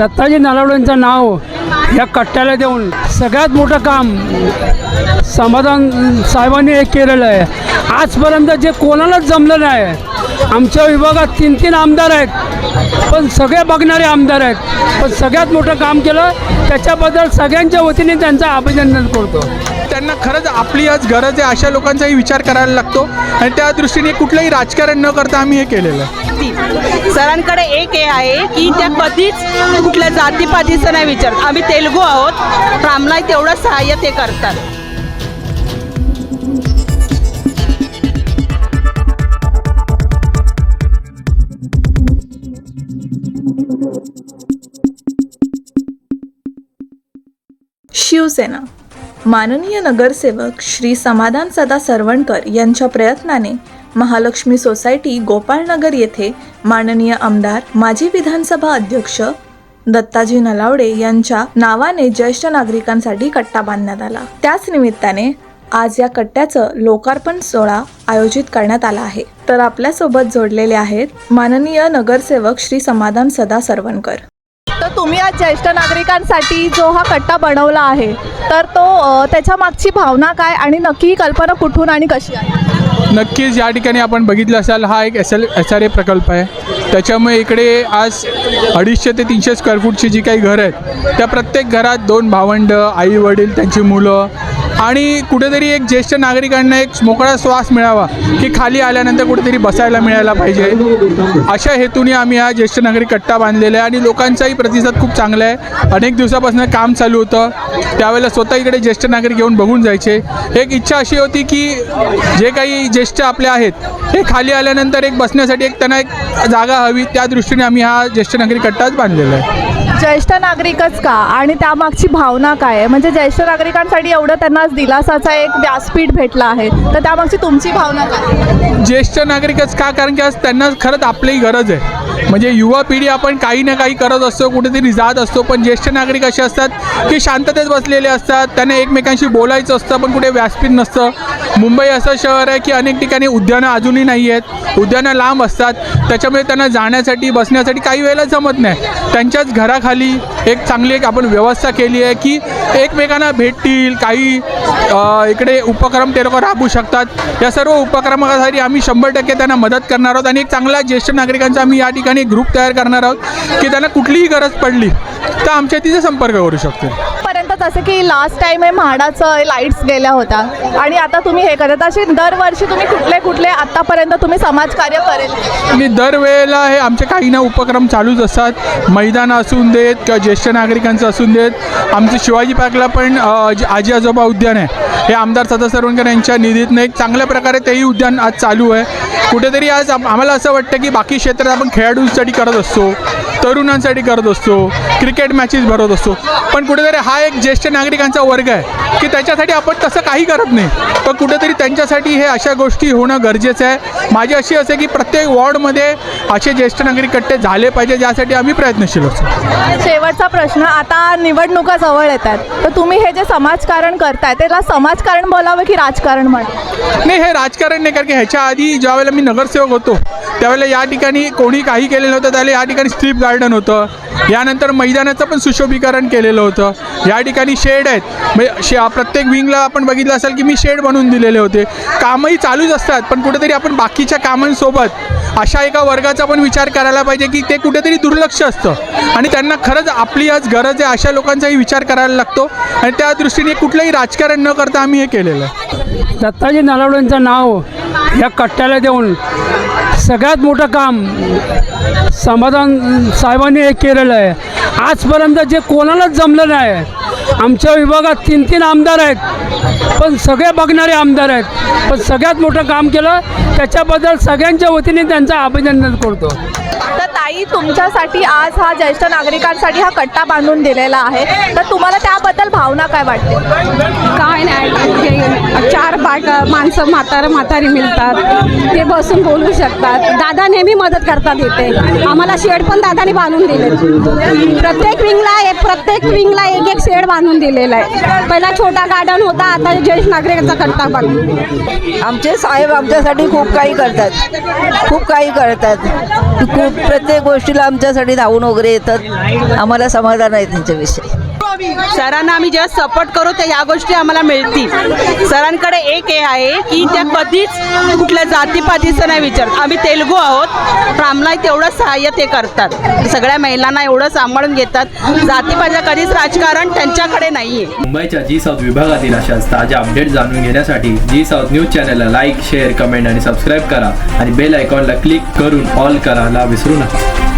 दत्ताजी नालावडेंचं नाव या कट्ट्याला देऊन सगळ्यात मोठं काम समाधान साहेबांनी हे केलेलं आहे. आजपर्यंत जे कोणालाच जमलं नाही आमच्या विभागात तीन तीन आमदार आहेत पण सगळे बघणारे आमदार आहेत. पण सगळ्यात मोठं काम केलं त्याच्याबद्दल सगळ्यांच्या वतीने त्यांचं अभिनंदन करतो. त्यांना खरंच आपली आज गरज आहे अशा लोकांचाही विचार करायला लागतो. आणि त्या दृष्टीने कुठलंही राजकारण न करता आम्ही हे केलेलं आहे. सरांकडे एक हे आहे की त्या कधीच कुठल्या जातीपातीचं नाही विचारत. आम्ही तेलगू आहोत. आम्हाला तेवढं सहाय्य ते करतात. शिवसेना. माननीय नगरसेवक श्री समाधान सदा सरवणकर यांच्या प्रयत्नाने महालक्ष्मी सोसायटी गोपाळनगर येथे माननीय आमदार माजी विधानसभा अध्यक्ष दत्ताजी नलावडे यांच्या नावाने ज्येष्ठ नागरिकांसाठी कट्टा बांधण्यात आला. त्याच निमित्ताने आज या कट्ट्याचं लोकार्पण सोहळा आयोजित करण्यात आला आहे. तर आपल्यासोबत जोडलेले आहेत माननीय नगरसेवक श्री समाधान सदा सरवणकर. तुम्ही आज ज्येष्ठ नागरिकांसाठी जो हा कट्टा बनवला आहे तर तो त्याच्या मागची भावना काय आणि नक्की ही कल्पना कुठून आणि कशी आहे? नक्कीच या ठिकाणी आपण बघितलं असाल हा एक S L S R A प्रकल्प आहे. त्याच्यामुळे इकडे आज अडीचशे ते तीनशे स्क्वेअर फूटची जी काही घरं आहेत त्या प्रत्येक घरात दोन भावंड आई वडील त्यांची मुलं आणि कुठेतरी एक ज्येष्ठ नागरिकांना एक मोकळा श्वास मिळावा की खाली आल्यानंतर कुठेतरी बसायला मिळायला पाहिजे. अशा हेतूने आम्ही हा ज्येष्ठ नागरिक कट्टा बांधलेला आहे आणि लोकांचाही प्रतिसाद खूप चांगला आहे. अनेक दिवसापासून काम चालू होतं. त्यावेळेला स्वतः इकडे ज्येष्ठ नागरिक येऊन बघून जायचे. एक इच्छा अशी होती की जे काही ज्येष्ठ आपले आहेत हे खाली आल्यानंतर एक बसण्यासाठी एक त्यांना एक जागा हवी. त्या दृष्टीने आम्ही हा ज्येष्ठ नागरिक कट्टाच बांधलेला आहे. ज्येष्ठ नागरिकच का? आणि त्यामागची भावना काय आहे? म्हणजे ज्येष्ठ नागरिकांसाठी एवढं त्यांना दिलासाचा एक व्यासपीठ भेटला आहे. तर त्यामागची तुमची भावना काय ज्येष्ठ नागरिकच का? कारण की आज त्यांना खरंच आपली गरज आहे. म्हणजे युवा पिढी आपण काही ना काही करत असतो कुठेतरी जात असतो. पण ज्येष्ठ नागरिक असे असतात की शांततेत बसलेले असतात. त्यांना एकमेकांशी बोलायचं असतं पण कुठे व्यासपीठ नसतं. मुंबई असं शहर आहे की अनेक ठिकाणी उद्यानं अजूनही नाही आहेत. उद्यानं लांब असतात. त्याच्यामुळे त्यांना जाण्यासाठी बसण्यासाठी काही वेळेला जमत नाही. त्यांच्याच घराखाली खाली एक चांगली एक आपण व्यवस्था केली आहे की एकमेकांना भेटतील काही इकडे उपक्रम ते लोक राबवू शकतात. या सर्व उपक्रमासाठी आम्ही शंभर टक्के त्यांना मदत करणार आहोत आणि एक चांगला ज्येष्ठ नागरिकांचा आम्ही या ठिकाणी ग्रुप तयार करणार आहोत की त्यांना कुठलीही गरज पडली तर आमच्या तिथे संपर्क करू शकतो म्हणतात जसं की लास्ट टाइम आहे म्हाडाचं लाईट्स गेल्या होत्या. आणि आता तुम्ही हे करत असे दरवर्षी तुम्ही कुठले कुठले आतापर्यंत तुम्ही समाजकार्य करेल. मी दरवेळेला हे आमचे काही ना उपक्रम चालूच असतात. मैदानं असून देत किंवा ज्येष्ठ नागरिकांचं असून देत. आमचं शिवाजी पार्कला पण जे आजी आजोबा उद्यान आहे. हे आमदार सदा सरवणकर यांच्या निधीतनं एक चांगल्या प्रकारे तेही उद्यान आज चालू आहे. कुठेतरी आज आम्हाला असं वाटतं की बाकी क्षेत्रात आपण खेळाडूंसाठी करत असतो तरुणांसाठी करत असतो क्रिकेट मॅचेस भरत असतो. पण कुठेतरी हा एक ज्येष्ठ नागरिकांचा वर्ग आहे की त्याच्यासाठी आपण तसं काही करत नाही. पण कुठेतरी त्यांच्यासाठी हे अशा गोष्टी होणं गरजेचं आहे. माझी अशी असे की प्रत्येक वॉर्डमध्ये असे ज्येष्ठ नागरिक कट्टे झाले पाहिजे ज्यासाठी आम्ही प्रयत्नशील असतो शेवटचा प्रश्न आता निवडणुका जवळ येतात तर तुम्ही हे जे समाजकारण करताय त्याला समाजकारण बोलावं की राजकारण म्हणावं? नाही हे राजकारण नाही कारण की ह्याच्या आधी ज्यावेळेला मी नगरसेवक होतो त्यावेळेला या ठिकाणी कोणी काही केलेलं नव्हतं त्यावेळेला या ठिकाणी स्ट्रीप गार्डन होतं. यानंतर मैदानाचं पण सुशोभीकरण केलेलं होतं. या ठिकाणी शेड आहेत. म्हणजे शे प्रत्येक विंगला आपण बघितलं असेल की मी शेड बनवून दिलेले होते. कामही चालूच असतात पण कुठेतरी आपण बाकीच्या कामांसोबत अशा एका वर्गाचा पण विचार करायला पाहिजे की ते कुठेतरी दुर्लक्ष असतं. आणि त्यांना खरंच आपली आज गरज आहे अशा लोकांचाही विचार करायला लागतो. आणि त्या दृष्टीने कुठलंही राजकारण न करता आम्ही हे केलेलं आहे. दत्ताजी नलावडेंचं नाव या कट्ट्याला देऊन सगळ्यात मोठं काम समाधान साहेबांनी हे केलेलं आहे. आजपर्यंत जे कोणालाच जमलं नाही आमच्या विभागात तीन तीन आमदार आहेत पण सगळे बघणारे आमदार आहेत. पण सगळ्यात मोठं काम केलं त्याच्याबद्दल सगळ्यांच्या वतीने त्यांचं अभिनंदन करतो. ताई तुमच्यासाठी आज हा ज्येष्ठ नागरिकांसाठी हा कट्टा बांधून दिलेला आहे. तर तुम्हाला त्याबद्दल भावना काय वाटते? काय नाही हे चार बाट माणसं म्हातार म्हातारी मिळतात. ते बसून बोलू शकतात. दादा नेहमी मदत करतात इथे. आम्हाला शेड पण दादाने बांधून दिले. प्रत्येक विंगला हे प्रत्येक विंगला एक एक शेड बांधून दिलेला आहे. पहिला छोटा गार्डन होता आता ज्येष्ठ नागरिकाचा कट्टा बांधून आमचे साहेब आमच्यासाठी खूप काही करतात. खूप काही करतात. खूप प्रत्येक गोष्टीला आमच्यासाठी धावून वगैरे येतात. आम्हाला समाधान आहे त्यांच्याविषयी. सरांना आम्ही जेव्हा सपोर्ट करू त्या या गोष्टी आम्हाला मिळतील. सरांकडे एक हे आहे की त्या कधीच कुठल्या जातीपातीचं नाही विचारत. आम्ही तेलगू आहोत. पण आम्हाला तेवढं सहाय्य ते करतात. सगळ्या महिलांना एवढं सांभाळून घेतात. जातीपातीचं कधीच राजकारण त्यांच्याकडे नाही आहे मुंबईच्या जी साऊथ विभागातील अशाच ताज्या अपडेट जाणून घेण्यासाठी जी साऊथ न्यूज चॅनलला लाईक शेअर कमेंट आणि सबस्क्राईब करा. आणि बेल आयकॉनला क्लिक करून ऑल करायला विसरू नका.